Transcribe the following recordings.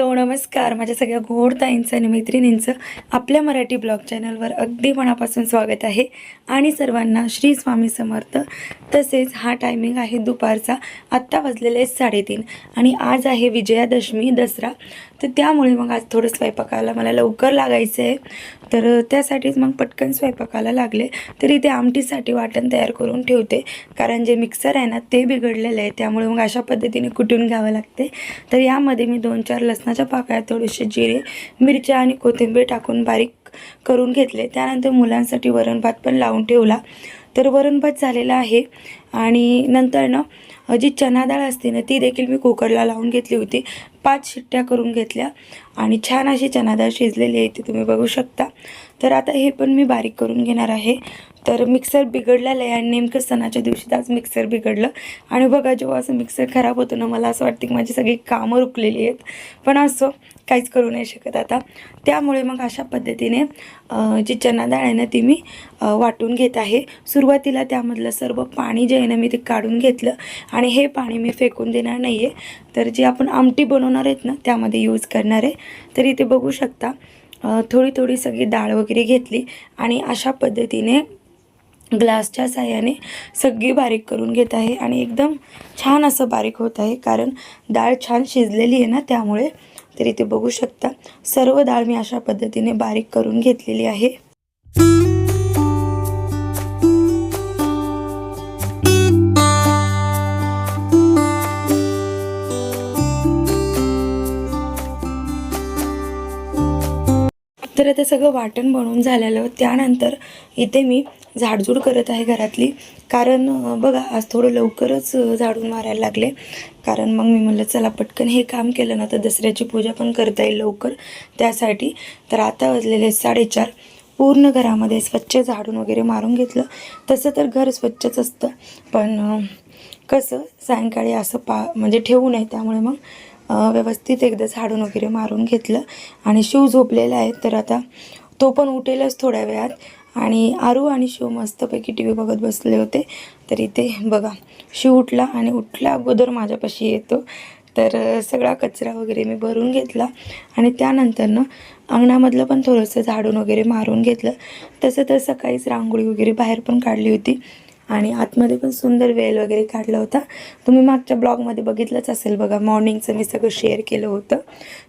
Hello नमस्कार. माझ्या सगळ्या गोड ताईंचं आणि मैत्रिणींचं आपल्या मराठी ब्लॉग चॅनलवर अगदी मनापासून स्वागत आहे. आणि सर्वांना श्री स्वामी समर्थ. तसेच हा टायमिंग आहे दुपारचा. आत्ता वाजलेले साडेतीन. आणि आज आहे विजयादशमी दसरा. तर त्यामुळे मग आज थोडं स्वयंपाकाला मला लवकर लागायचं आहे तर त्यासाठीच मग पटकन स्वयंपाकाला लागले. तरी ते आमटीसाठी वाटण तयार करून ठेवते. कारण जे मिक्सर आहे ना ते बिघडलेलं आहे. त्यामुळे मग अशा पद्धतीने कुटून घ्यावं लागते. तर यामध्ये मी दोन चार लसणाच्या पाकळ्या थोडेसे जिरे मिरच्या आणि कोथिंबीर टाकून बारीक करून घेतले. त्यानंतर मुलांसाठी वरण भात पण लावून ठेवला. तर वरण भात झालेला आहे. आणि नंतर ना जी चना डाळ असते ना ती देखील मी कुकरला लावून घेतली होती. पाच शिट्ट्या करून घेतल्या. आणि छान अशी चना डाळ शिजलेली आहे ती तुम्ही बघू शकता. तर आता हे पण मी बारीक करून घेणार आहे. तर मिक्सर बिघडलेलं आहे आणि नेमकं सणाच्या दिवशी आज मिक्सर बिघडलं. आणि बघा जेव्हा असं मिक्सर खराब होतं ना मला असं वाटतं की माझी सगळी कामं रुकलेली आहेत. पण असं काहीच करू नाही शकत आता. त्यामुळे मग अशा पद्धतीने जी चना डाळ आहे ना ती मी वाटून घेत आहे. सुरुवातीला त्यामधलं सर्व पाणी जे आहे ना मी ते काढून घेतलं आणि हे पाणी मी फेकून देणार नाही आहे तर जी आपण आमटी बनवणार आहेत ना त्यामध्ये यूज करणार आहे. तर इथे बघू शकता थोडी थोडी सगळी डाळ वगैरे घेतली आणि अशा पद्धतीने ग्लासच्या साह्याने सगळी बारीक करून घेत आहे आणि एकदम छान असं बारीक होत आहे. कारण डाळ छान शिजलेली आहे ना त्यामुळे तर इथे बघू शकता. सर्व डाळ मी अशा पद्धतीने बारीक करून घेतलेली आहे. तर आता सगळं वाटण बनवून झालेलं त्यानंतर इथे मी झाडझूड करत आहे घरातली. कारण बघा आज थोडं लवकरच झाडून मारायला लागले. कारण मग मी म्हणलं चला पटकन हे काम केलं ना तर दसऱ्याची पूजा पण करता येईल लवकर. त्यासाठी तर आता वाजलेले साडेचार. पूर्ण घरामध्ये स्वच्छ झाडून वगैरे मारून घेतलं. तसं तर घर स्वच्छच असतं. पण कसं सायंकाळी असं पा म्हणजे ठेवू नये त्यामुळे मग. व्यवस्थित एकदा झाडून वगैरे मारून घेतलं. आणि शिव झोपलेला आहे. तर आता तो पण उठेलच थोड्या वेळात. आणि आरू आणि शिव मस्तपैकी टी व्ही बघत बसले होते. तर इथे बघा शिव उठला आणि उठल्या अगोदर माझ्यापाशी येतो. तर सगळा कचरा वगैरे मी भरून घेतला. आणि त्यानंतर ना अंगणामधलं पण थोडंसं झाडून वगैरे मारून घेतलं. तसं तर सकाळीच रांगोळी वगैरे बाहेर पण काढली होती. आणि आतमध्ये पण सुंदर वेल वगैरे काढला होता. तुम्ही मागच्या ब्लॉगमध्ये बघितलंच असेल बघा मॉर्निंगचं मी सगळं शेअर केलं होतं.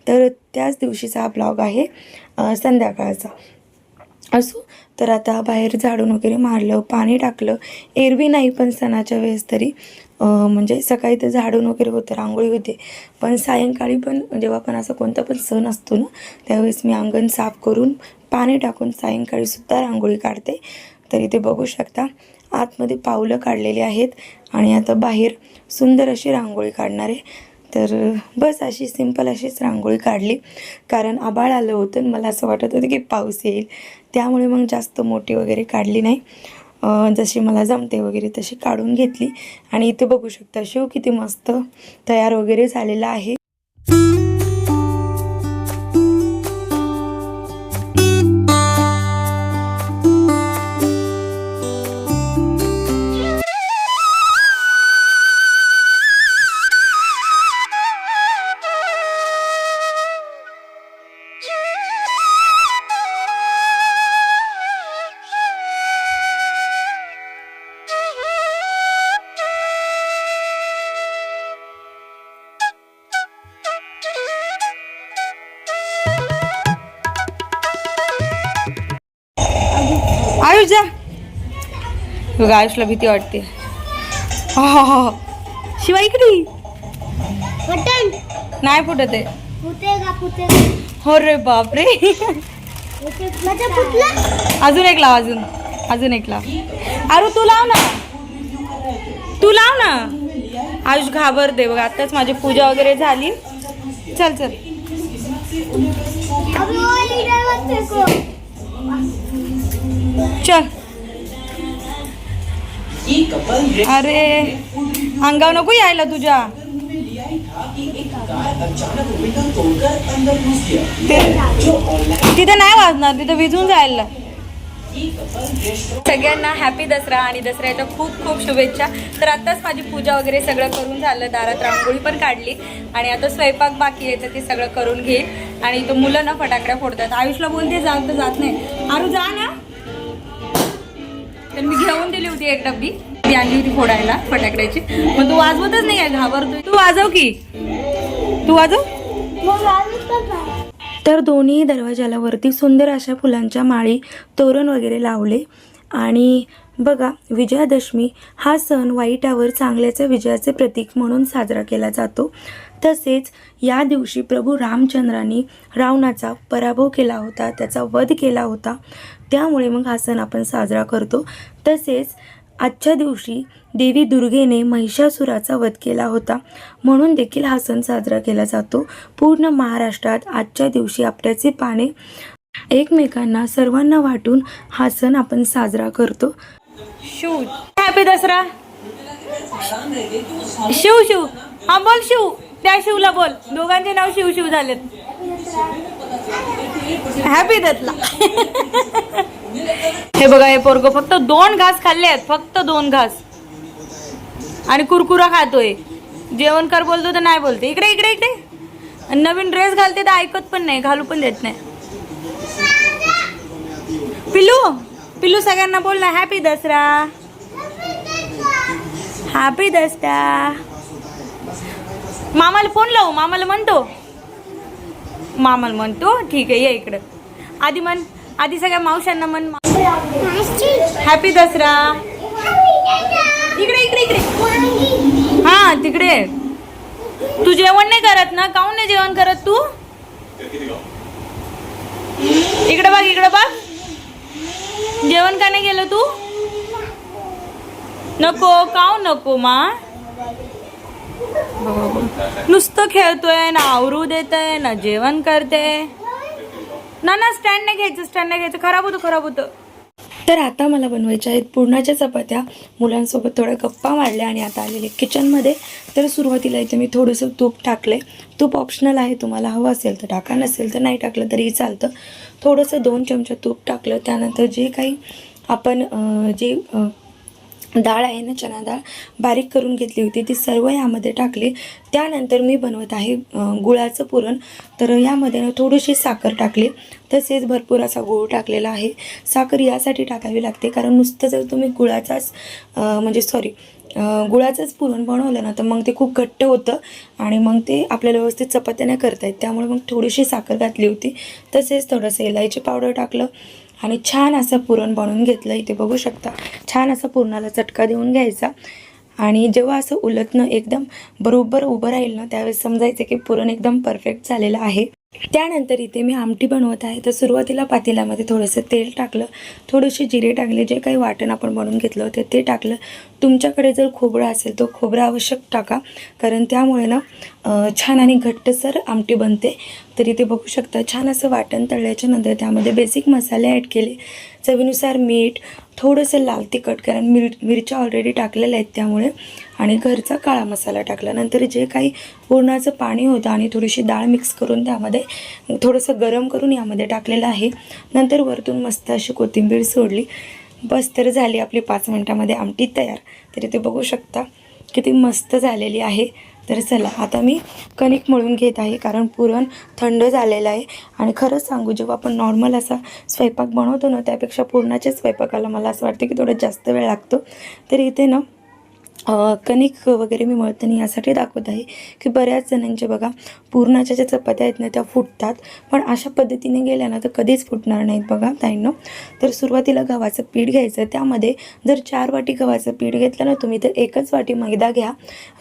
तर त्याच दिवशीचा हा ब्लॉग आहे संध्याकाळचा. असो तर आता बाहेर झाडून वगैरे मारलं पाणी टाकलं. एरवी नाही पण सणाच्या वेळेस तरी म्हणजे सकाळी तर झाडून वगैरे होतं रांगोळी होते. पण सायंकाळी पण जेव्हा पण असं कोणता पण सण असतो ना त्यावेळेस मी अंगण साफ करून पाणी टाकून सायंकाळीसुद्धा रांगोळी काढते. तर इथे बघू शकता आतमध्ये पावलं काढलेली आहेत आणि आता बाहेर सुंदर अशी रांगोळी काढणार. आहे तर बस अशी सिंपल अशीच रांगोळी काढली. कारण आबाळ आलं होतं आणि मला असं वाटत होतं की पाऊस येईल. त्यामुळे मग जास्त मोठी वगैरे काढली नाही. जशी मला जमते वगैरे तशी काढून घेतली. आणि इथे बघू शकता शिव किती मस्त तयार वगैरे झालेला आहे. बघा आयुषला भीती वाटते. हा, हा, हा. शिवा इकडे नाही फुटत आहे. हो रे बापरे. माझा फुटला? अजून एक लाव अजून. अजून एक लाव. अरे तू लाव ना. तू लाव ना. आयुष घाबरते बघा आताच माझी पूजा वगैरे झाली. चल चल. चल. अरे अंगावर नको यायला तुझ्या। तिथे नाही वाजणार तिथं विजून जायला. सगळ्यांना हॅपी दसरा आणि दसऱ्याच्या खूप खूप शुभेच्छा. तर आताच माझी पूजा वगैरे सगळं करून झालं दारात रांगोळी पण काढली. आणि आता स्वयंपाक बाकी आहे तर ते सगळं करून घेईल. आणि तो मुलं ना फटाकड्या फोडतात. आयुषला बोलते जात तर जात नाही. आरू जा ना. तर मी घेऊन दिली होती एक डब्बी. ती आणली होती फोडायला फटाकड्याची. पण तू वाजवतच नाही आहे घाबरतोय. तू वाजव की. तू वाजव. तर दोन्ही दरवाजाला वरती सुंदर अशा फुलांच्या माळी तोरण वगैरे लावले आणि बघा विजयादशमी हा सण वाईटावर चांगल्याच्या विजयाचे प्रतीक म्हणून साजरा केला जातो. तसेच या दिवशी प्रभू रामचंद्रांनी रावणाचा पराभव केला होता त्याचा वध केला होता. त्यामुळे मग हा सण आपण साजरा करतो. तसेच आजच्या दिवशी देवी दुर्गेने महिषासुराचा वध केला होता. म्हणून देखील हा सण साजरा केला जातो. पूर्ण महाराष्ट्रात आजच्या दिवशी आपट्याची पाने एकमेकांना सर्वांना वाटून हा सण आपण साजरा करतो. शिव हॅपी दसरा. शिव शिव. हा बोल शिव. त्या शिवला बोल. दोघांचे नाव शिव शिव झालेत. हॅपी दसला हे बघा हे पोरग फक्त दोन घास खाल्ले आहेत. फक्त दोन घास. आणि कुरकुरा खातोय. जेवण कर बोलतो तर नाही बोलते. इकडे इकडे इकडे. नवीन ड्रेस घालते तर ऐकत पण नाही. घालू पण देत नाही पिल्लू पिल्लू सगळ्यांना बोल ना. हॅपी दसरा. हॅपी दसरा. मामाला फोन लावू मामाला म्हणतो. मामाला म्हणतो ठीक आहे ये इकडं. आधी म्हण आधी सगळ्या मावशांना म्हण. हॅपी दसरा. इकडे इकडे इकडे. हा तिकडे. तू जेवण नाही करत ना? काऊन नाही जेवण करत तू? इकडे बघ इकडे बघ. जेवण का नाही गेलं तू? नको काऊ हो नको मा? नुसतं खेळतोय ना आवरू देतय ना जेवण करते. ना ना स्टँड नाही घ्यायचं स्टँड नाही घ्यायचं. खराब होतं खराब होतं. तर आता मला बनवायच्या आहेत पुरणाच्या चपात्या. मुलांसोबत थोड्या गप्पा मारल्या आणि आता आलेले किचनमध्ये तर सुरुवातीला इथे मी थोडंसं तूप टाकले तूप ऑप्शनल आहे तुम्हाला हवं असेल तर टाका. नसेल तर नाही टाकलं तरीही चालतं. थोडंसं दोन चमचे तूप टाकलं त्यानंतर जे काही आपण जे डाळ आहे ना चना डाळ बारीक करून घेतली होती ती सर्व यामध्ये टाकली. त्यानंतर मी बनवत आहे गुळाचं पुरण. तर यामध्ये ना थोडीशी साखर टाकली. तसेच भरपूर असा गूळ टाकलेला आहे. साखर यासाठी टाकावी लागते कारण नुसतं जर तुम्ही गुळाचाच म्हणजे सॉरी गुळाचंच पुरण बनवलं ना तर मग ते खूप घट्ट होतं आणि मग ते आपल्याला व्यवस्थित चपात्या नाही करता येत त्यामुळे मग थोडीशी साखर घातली होती. तसेच थोडंसं इलायची पावडर टाकलं आणि छान असं पुरण बनवून घेतलं. इथे बघू शकता छान असं पुरणाला चटका देऊन घ्यायचा. आणि जेव्हा असं उलटणं एकदम बरोबर उभं राहील ना त्यावेळेस समजायचं की पुरण एकदम परफेक्ट झालेलं आहे. त्यानंतर इथे मी आमटी बनवत आहे. तर सुरुवातीला पातेल्यामध्ये थोडंसं तेल टाकलं. थोडेसे जिरे टाकले. जे काही वाटण आपण बनवून घेतलं होतं ते टाकलं. तुमच्याकडे जर खोबरं असेल तर खोबरं आवश्यक टाका. कारण त्यामुळे ना छान आणि घट्टसर आमटी बनते. तर इथे बघू शकता छान असं वाटण तळल्याच्या नंतर त्यामध्ये बेसिक मसाले ॲड केले. चवीनुसार मीठ थोडंसं लाल तिखट कारण मिर मिरच्या ऑलरेडी टाकलेल्या आहेत त्यामुळे. आणि घरचा काळा मसाला टाकला. नंतर जे काही पुरणाचं पाणी होतं आणि थोडीशी डाळ मिक्स करून त्यामध्ये थोडंसं गरम करून यामध्ये टाकलेलं आहे. नंतर वरतून मस्त अशी कोथिंबीर सोडली. बस तर झाली आपली पाच मिनटामध्ये आमटी तयार. तरी ते बघू शकता किती मस्त झालेली आहे. तर चला आता मी कणिक मळून घेत आहे कारण पुरण थंड झालेलं आहे. आणि खरंच सांगू जेव्हा आपण नॉर्मल असा स्वयंपाक बनवतो ना त्यापेक्षा पुरणाच्या स्वयंपाकाला मला असं वाटतं की थोडं जास्त वेळ लागतो. तर इथे ना कणिक वगैरे मी मळताना यासाठी दाखवत आहे की बऱ्याच जणांचे बघा पूर्णाच्या ज्या चपात्या आहेत ना त्या फुटतात. पण अशा पद्धतीने गेल्या ना तर कधीच फुटणार नाहीत बघा ताईंनो. तर सुरुवातीला गव्हाचं पीठ घ्यायचं. त्यामध्ये जर चार वाटी गव्हाचं पीठ घेतलं ना तुम्ही तर एकच वाटी मैदा घ्या.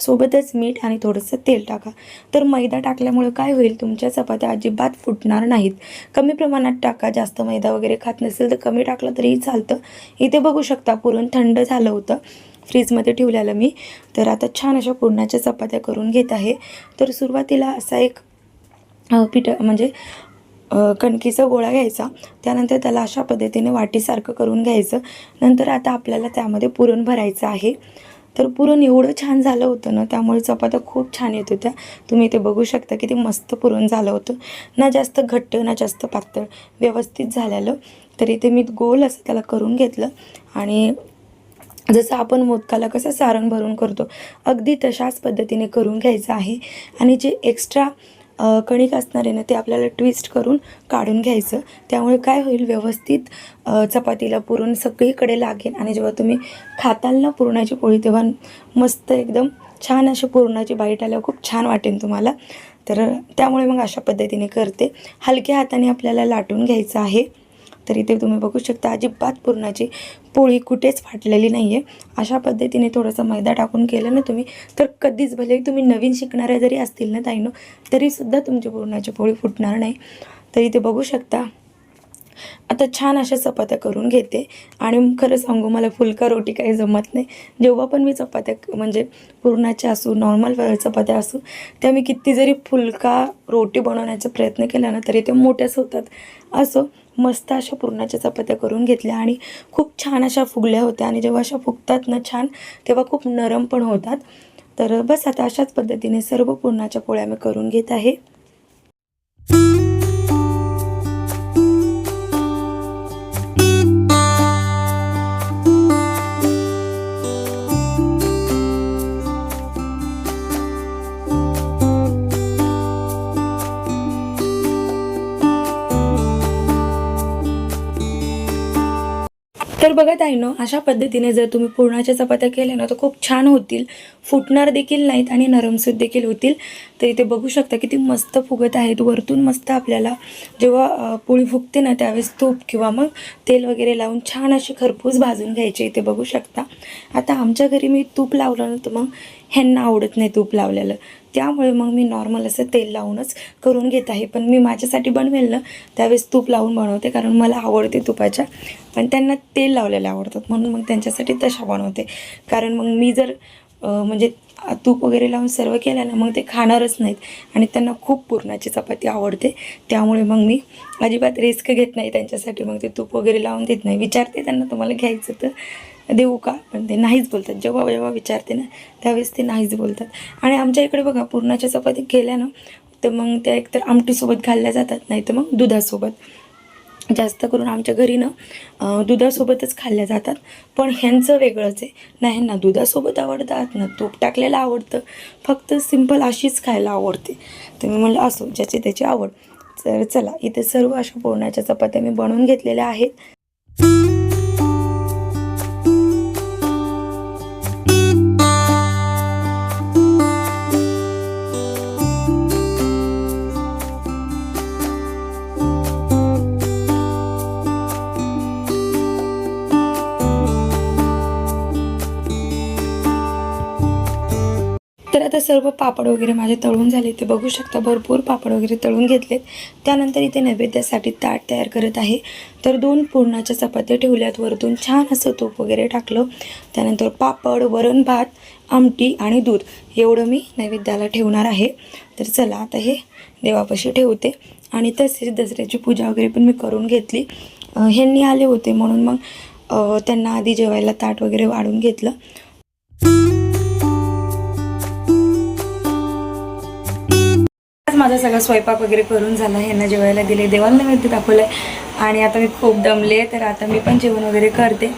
सोबतच मीठ आणि थोडंसं तेल टाका. तर मैदा टाकल्यामुळे काय होईल? तुमच्या चपात्या अजिबात फुटणार नाहीत. कमी प्रमाणात टाका. जास्त मैदा वगैरे खात नसेल तर कमी टाकलं तरीही चालतं. इथे बघू शकता पुरण थंड झालं होतं. फ्रीजमध्ये ठेवलेलं मी. तर आता छान अशा पुरणाच्या चपात्या करून घेत आहे. तर सुरुवातीला असा एक पिठ म्हणजे कणकीचा गोळा घ्यायचा. त्यानंतर त्याला अशा पद्धतीने वाटीसारखं करून घ्यायचं. नंतर आता आपल्याला त्यामध्ये पुरण भरायचं आहे. तर पुरण एवढं छान झालं होतं ना त्यामुळे चपात्या खूप छान येत होत्या. तुम्ही इथे बघू शकता की ते मस्त पुरण झालं होतं. ना जास्त घट्ट ना जास्त पातळ व्यवस्थित झालेलं. तर इथे मी गोल असं त्याला करून घेतलं. आणि जसं आपण मोदकाला कसं सारण भरून करतो अगदी तशाच पद्धतीने करून घ्यायचं आहे. आणि जे एक्स्ट्रा कणिक असणार आहे ना ते आपल्याला ट्विस्ट करून काढून घ्यायचं. त्यामुळे काय होईल व्यवस्थित चपातीला पुरून सगळीकडे लागेल. आणि जेव्हा तुम्ही खाताल ना पुरणाची पोळी तेव्हा मस्त एकदम छान अशी पुरणाची बाईट आल्यावर खूप छान वाटेल तुम्हाला. तर त्यामुळे मग अशा पद्धतीने करते. हलक्या हाताने आपल्याला लाटून घ्यायचं आहे. तर इथे तुम्ही बघू शकता. अजिबात पुरणाची पोळी कुठेच फाटलेली नाही आहे अशा पद्धतीने थोडंसं मैदा टाकून केलं ना तुम्ही तर कधीच भले तुम्ही नवीन शिकणाऱ्या जरी असतील ना ताईनो तरीसुद्धा तुमची पुरणाची पोळी फुटणार नाही. तर इथे बघू शकता. आता छान अशा चपात्या करून घेते. आणि खरं सांगू मला फुलका रोटी काही जमत नाही. जेव्हा पण मी चपात्या म्हणजे पुरणाच्या असू नॉर्मल चपात्या असू त्या मी किती जरी फुलका रोटी बनवण्याचा प्रयत्न केला ना तरी ते मोठ्याच होतात. असो मस्त अशा पुरणाच्या चपात्या करून घेतल्या आणि खूप छान अशा फुगल्या होत्या. आणि जेव्हा अशा फुगतात ना छान तेव्हा खूप नरम पण होतात. तर बस आता अशाच पद्धतीने सर्व पुरणाच्या पोळ्या मी करून घेत आहे. तर बघत आहे ना अशा पद्धतीने जर तुम्ही पुरणाच्या चपात्या केल्या ना तर खूप छान होतील. फुटणार देखील नाहीत आणि नरमसूत देखील होतील. तर इथे बघू शकता किती मस्त फुगत आहेत. वरतून मस्त आपल्याला जेव्हा पोळी फुगते ना त्यावेळेस तूप किंवा मग तेल वगैरे लावून छान अशी खरपूस भाजून घ्यायचे इथे बघू शकता. आता आमच्या घरी मी तूप लावलं ना तर मग ह्यांना आवडत नाही तूप लावलेलं. त्यामुळे मग मी नॉर्मल असं तेल लावूनच करून घेत आहे. पण मी माझ्यासाठी बनवेल ना त्यावेळेस तूप लावून बनवते कारण मला आवडते तुपाच्या. पण त्यांना तेल लावलेले आवडतात म्हणून मग त्यांच्यासाठी तशा बनवते. कारण मग मी जर म्हणजे तूप वगैरे लावून सर्व केलं ना मग ते खाणारच नाहीत. आणि त्यांना खूप पुरणाची चपाती आवडते. त्यामुळे मग मी अजिबात रिस्क घेत नाही त्यांच्यासाठी. मग ते तूप वगैरे लावून देत नाही. विचारते त्यांना तुम्हाला घ्यायचं तर देऊ का? पण ते नाहीच बोलतात. जेव्हा जेव्हा विचारते ना त्यावेळेस ते नाहीच बोलतात. आणि आमच्या इकडे बघा पुरणाच्या चपाती केल्या ना तर मग त्या एकतर आमटीसोबत घालल्या जातात नाही तर मग दुधासोबत. जास्त करून आमच्या घरी ना दुधासोबतच खाल्ल्या जातात. पण ह्यांचं वेगळंच आहे. ना ह्यांना दुधासोबत आवडतात ना तूप टाकलेलं आवडतं. फक्त सिंपल अशीच खायला आवडते. तर मी म्हणलं असो ज्याची त्याची आवड. तर चला इथे सर्व अशा पुरणाच्या चपात्या मी बनवून घेतलेल्या आहेत. आता सर्व पापड वगैरे माझे तळून झाले ते बघू शकता भरपूर पापड वगैरे तळून घेतलेत. त्यानंतर इथे नैवेद्यासाठी ताट तयार करत आहे. तर दोन पूर्णाच्या चपात्या ठेवल्यात. वरतून छान असं तूप वगैरे टाकलं. त्यानंतर पापड वरण भात आमटी आणि दूध एवढं मी नैवेद्याला ठेवणार आहे. तर चला आता हे देवापाशी ठेवते. आणि तसेच दसऱ्याची पूजा वगैरे पण मी करून घेतली. ह्यांनी आले होते म्हणून मग त्यांना आधी जेवायला ताट वगैरे वाढून घेतलं. माझा सगळा स्वयंपाक वगैरे करून झाला ह्यांना जेवायला दिले देवाला नैवेद्य दाखवलं आणि आता मी खूप दमले तर आता मी पण जेवण वगैरे करते.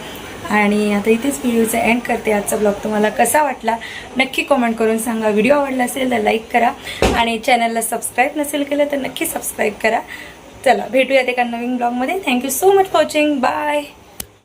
आणि आता इथेच व्हिडिओचा एंड करते. आजचा ब्लॉग तुम्हाला कसा वाटला नक्की कमेंट करून सांगा. व्हिडिओ आवडला असेल तर लाईक करा. आणि चॅनलला सबस्क्राईब नसेल केलं तर नक्की सबस्क्राईब करा. चला भेटूयात एका नवीन ब्लॉगमध्ये thank you so much watching bye